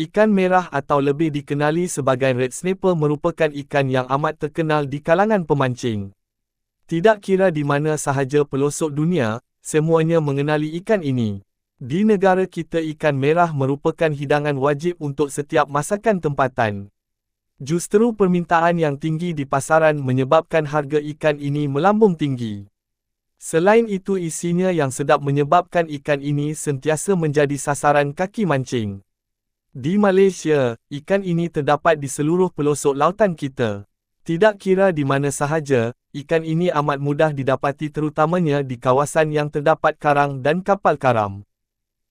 Ikan merah atau lebih dikenali sebagai red snapper merupakan ikan yang amat terkenal di kalangan pemancing. Tidak kira di mana sahaja pelosok dunia, semuanya mengenali ikan ini. Di negara kita ikan merah merupakan hidangan wajib untuk setiap masakan tempatan. Justru permintaan yang tinggi di pasaran menyebabkan harga ikan ini melambung tinggi. Selain itu isinya yang sedap menyebabkan ikan ini sentiasa menjadi sasaran kaki mancing. Di Malaysia, ikan ini terdapat di seluruh pelosok lautan kita. Tidak kira di mana sahaja, ikan ini amat mudah didapati terutamanya di kawasan yang terdapat karang dan kapal karam.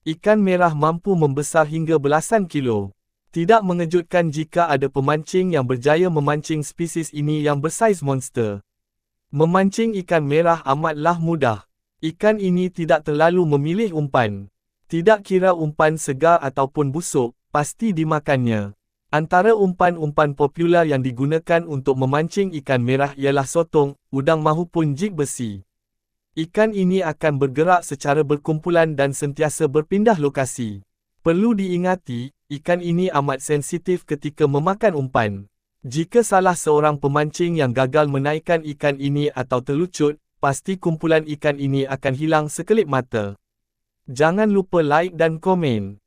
Ikan merah mampu membesar hingga belasan kilo. Tidak mengejutkan jika ada pemancing yang berjaya memancing spesies ini yang bersaiz monster. Memancing ikan merah amatlah mudah. Ikan ini tidak terlalu memilih umpan. Tidak kira umpan segar ataupun busuk, pasti dimakannya. Antara umpan-umpan popular yang digunakan untuk memancing ikan merah ialah sotong, udang mahupun jig besi. Ikan ini akan bergerak secara berkumpulan dan sentiasa berpindah lokasi. Perlu diingati, ikan ini amat sensitif ketika memakan umpan. Jika salah seorang pemancing yang gagal menaikkan ikan ini atau terlucut, pasti kumpulan ikan ini akan hilang sekelip mata. Jangan lupa like dan komen.